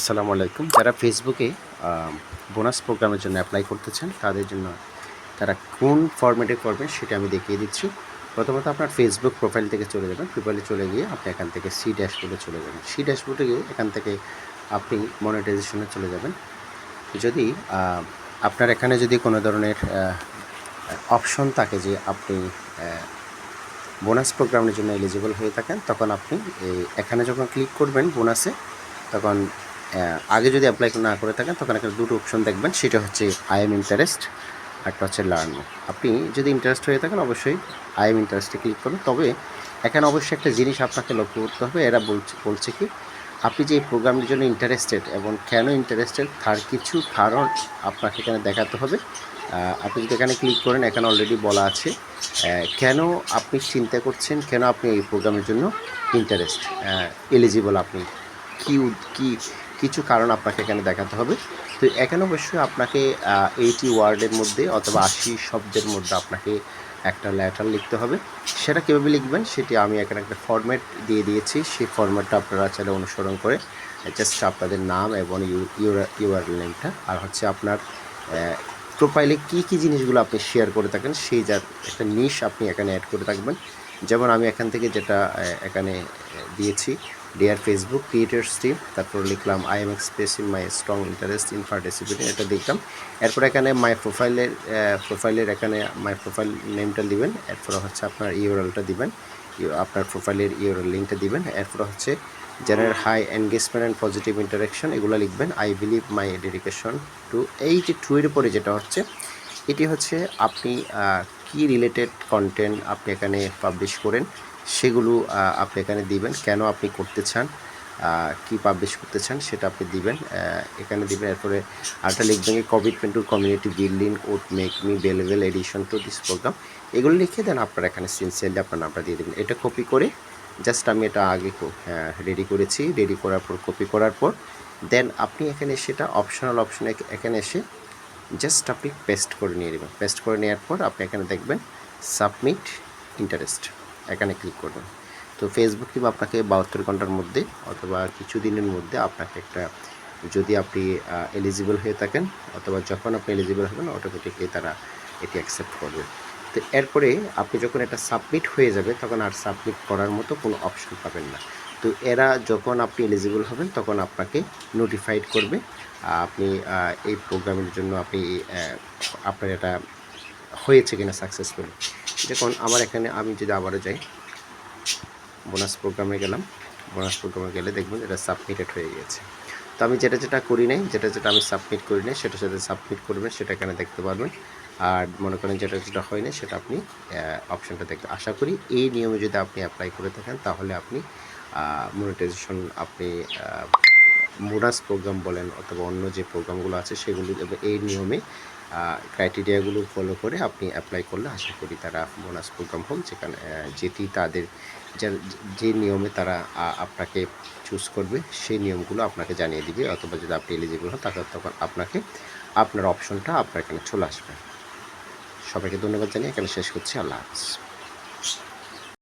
আসসালামু আলাইকুম। যারা ফেসবুকে বোনাস প্রোগ্রামের জন্য অ্যাপ্লাই করতে চান তাদের জন্য তারা কোন ফরম্যাটে করবেন সেটা আমি দেখিয়ে দিচ্ছি। প্রথমত আপনার ফেসবুক প্রোফাইল থেকে চলে যাবেন। প্রোফাইলে চলে গিয়ে আপনি এখান থেকে সি ড্যাশবোর্ডে চলে যাবেন। সি ড্যাশবোর্ডে গিয়ে এখান থেকে আপনি মনিটাইজেশনে চলে যাবেন। যদি আপনার এখানে যদি কোনো ধরনের অপশন থাকে যে আপনি বোনাস প্রোগ্রামের জন্য এলিজিবল হয়ে থাকেন, তখন আপনি এখানে যখন ক্লিক করবেন বোনাসে তখন আগে যদি অ্যাপ্লাই না করে থাকেন, তখন এখানে দুটো অপশন দেখবেন। সেটা হচ্ছে আই এম ইন্টারেস্ট একটা হচ্ছে লার্ন আপনি যদি ইন্টারেস্ট হয়ে থাকেন, অবশ্যই আই এম ইন্টারেস্টে ক্লিক করবেন তবে এখানে অবশ্যই একটা জিনিস আপনাকে লক্ষ্য করতে হবে। এরা বলছে বলছে কি, আপনি যে এই প্রোগ্রামটির জন্য ইন্টারেস্টেড এবং কেন ইন্টারেস্টেড তার কিছু কারণ আপনাকে এখানে দেখাতে হবে। আপনি যদি এখানে ক্লিক করেন, এখানে অলরেডি বলা আছে কেন আপনি চিন্তা করছেন, কেন আপনি এই প্রোগ্রামের জন্য ইন্টারেস্ট এলিজিবল আপনি? কি কি কিছু কারণ আপনাকে এখানে দেখাতে হবে। তো এখানে অবশ্যই আপনাকে এইটি ওয়ার্ডের মধ্যে অথবা আশি শব্দের মধ্যে আপনাকে একটা লেটার লিখতে হবে। সেটা কীভাবে লিখবেন সেটি আমি এখানে একটা ফরম্যাট দিয়ে দিয়েছি। সেই ফরম্যাটটা আপনারা চাইলে অনুসরণ করে জাস্ট আপনাদের নাম এবং ইউআর নেমটা আর হচ্ছে আপনার প্রোফাইলে কী কী জিনিসগুলো আপনি শেয়ার করে থাকেন সেই যার একটা নিশ আপনি এখানে অ্যাড করে থাকবেন। যেমন আমি এখান থেকে যেটা এখানে দিয়েছি ডিয়ার ফেসবুক ক্রিয়েটার্স টিম তারপর লিখলাম I am expressing my strong interest in participating এটা দেখলাম। এরপর এখানে মাই প্রোফাইলের প্রোফাইলের এখানে মাই প্রোফাইল নেমটা দিবেন। এরপর হচ্ছে আপনার ইউরএলটা দিবেন। আপনার প্রোফাইলের ইউরএল লিঙ্কটা দিবেন। এরপর হচ্ছে general high engagement and positive interaction এগুলো লিখবেন। I believe my dedication to এই যে টু এর পরে যেটা হচ্ছে, এটি হচ্ছে আপনি কি রিলেটেড কন্টেন্ট আপনি এখানে পাবলিশ করেন। সেগুলো আপনি এখানে দিবেন। কেন আপনি করতে চান কি পাবলিশ করতে চান সেটা আপনি দিবেন। এখানে দিবেন, এরপরে আরেকটা লিখবেন commitment to community building would make me valuable addition to this program এগুলো লিখে দেন, আপনার এখানে সিনসিয়ারলি আপনার নামটা দিয়ে দেবেন। এটা কপি করে জাস্ট আমি এটা আগে রেডি করেছি। রেডি করার পর কপি করার পর দেন আপনি এখানে সেটা অপশনাল অপশনে এখানে এসে জাস্ট আপনি পেস্ট করে নিয়ে নেবেন। পেস্ট করে নেওয়ার পর আপনি এখানে দেখবেন সাবমিট ইন্টারেস্ট এখানে ক্লিক করবেন। তো ফেসবুক কিংবা আপনাকে বাহাত্তর ঘণ্টার মধ্যে অথবা কিছু দিনের মধ্যে আপনাকে একটা, যদি আপনি এলিজিবল হয়ে থাকেন অথবা যখন আপনি এলিজিবল হবেন অটোমেটিকলি তারা এটি অ্যাকসেপ্ট করবে। তো এরপরে আপনি যখন এটা সাবমিট হয়ে যাবে তখন আর সাবমিট করার মতো কোনো অপশন পাবেন না। তো এরা যখন আপনি এলিজিবল হবেন তখন আপনাকে নোটিফাইড করবে আপনি এই প্রোগ্রামের জন্য আপনি আপনার এটা হয়েছে কিনা সাকসেসফুলি দেখুন, আমার এখানে আমি যদি আবারও যাই বোনাস প্রোগ্রামে গেলাম। বোনাস প্রোগ্রামে গেলে দেখবেন এটা সাবমিটেড হয়ে গেছে। তো আমি যেটা যেটা করি নাই, যেটা যেটা আমি সাবমিট করি নাই, সেটা সাথে সাবমিট করবেন, সেটা এখানে দেখতে পারবেন। আর মনে করেন যেটা যেটা হয় না সেটা আপনি অপশানটা দেখতে আশা করি এই নিয়মে যদি আপনি অ্যাপ্লাই করে থাকেন, তাহলে আপনি মনিটাইজেশন আপনি বোনাস প্রোগ্রাম বলেন অথবা অন্য যে প্রোগ্রামগুলো আছে, সেগুলো এই নিয়মে ক্রাইটেরিয়াগুলো ফলো করে আপনি অ্যাপ্লাই করলে আশা করি তারা বোনাস প্রোগ্রাম হোক, যেখানে যেটি তাদের যা- নিয়মে তারা আপনাকে চুজ করবে, সেই নিয়মগুলো আপনাকে জানিয়ে দিবে, অথবা যদি আপনি এলিজিবল হন তাহলে তখন আপনাকে আপনার অপশনটা আপনার এখানে চলে আসবে। সবাইকে ধন্যবাদ জানিয়ে এখানে শেষ করছি। আল্লাহ হাফিজ।